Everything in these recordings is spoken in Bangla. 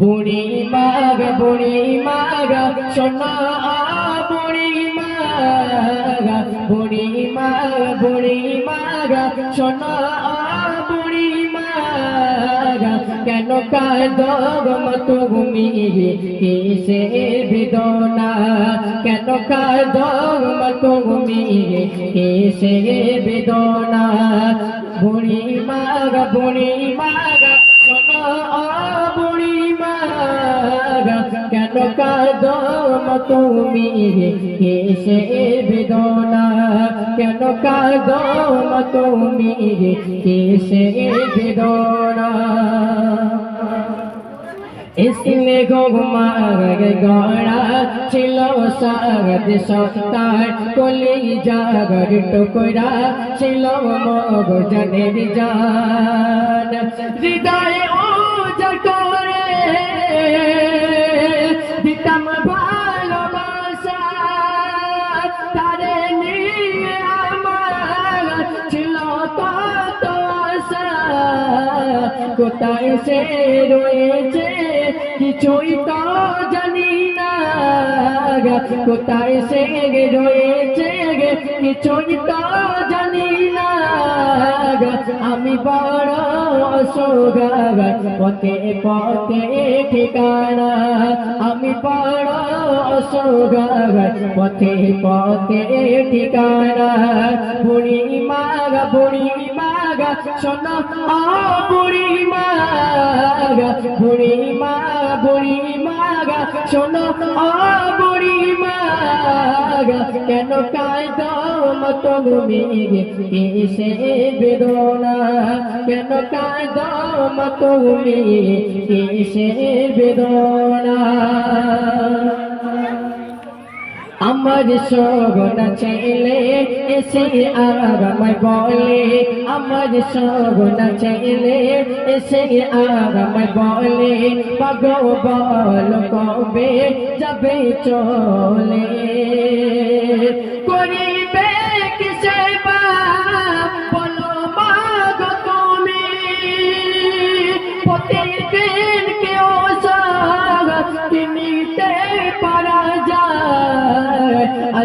বুড়ি মাগ বুড়ি মাগ সোনা বুড়ি মাগ বুড়ি মাগ বুড়ি মাগ সোনা বুড়ি মাগ কেন কাঁদগ তুমি কিসে বিদনা? কেন কাঁদগ তুমি কিসে বিদনা? বুড়ি মাগ বুড়ি মাগ কাদম তুমি কিসে বেদনা? কেন কাদম তুমি কিসে বেদনা ইসমে গোমার গড়া ছিল সারদ সত্তার কলি জাগর টুকরা ছিল মগ জনের জান। হৃদয় কোথায় সে রয়েছে, কিছুই তো জানি না কোথায় সে রয়েছে কিছুই তো জানি না আমি বড় অসুগার পথে পথে ঠিকানা। আমি বড় অসুগার পথে পথে ঠিকানা। বুড়ি আ বুড়ি মাগা বুড়ি মা বুড়ি শোনো, আ বুড়ি মাগা কেন কায়দম তুমি কিসে বেদনা? কেন কায়দম তুমি কিসে বেদনা? আমার সগন চাইলে এসে আর আমায় বলে। আমার সগন চাইলে এসে আর আমায় বলে। পাগো বল কবে যাবে চলে? করিবে কিসে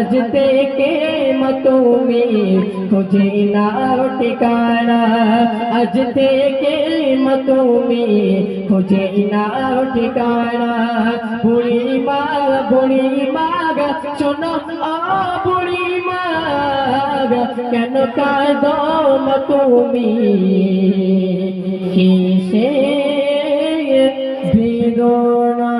যায় আজ থেকে মতুমি খুঁজে না ঠিকানা আজ থেকে মতুমি খুঁজে না ঠিকানা বুড়ি মা বুড়ি মাগ শোনো আ বুড়ি মাগ কেন কাঁদম তুমি কিসে বেদনা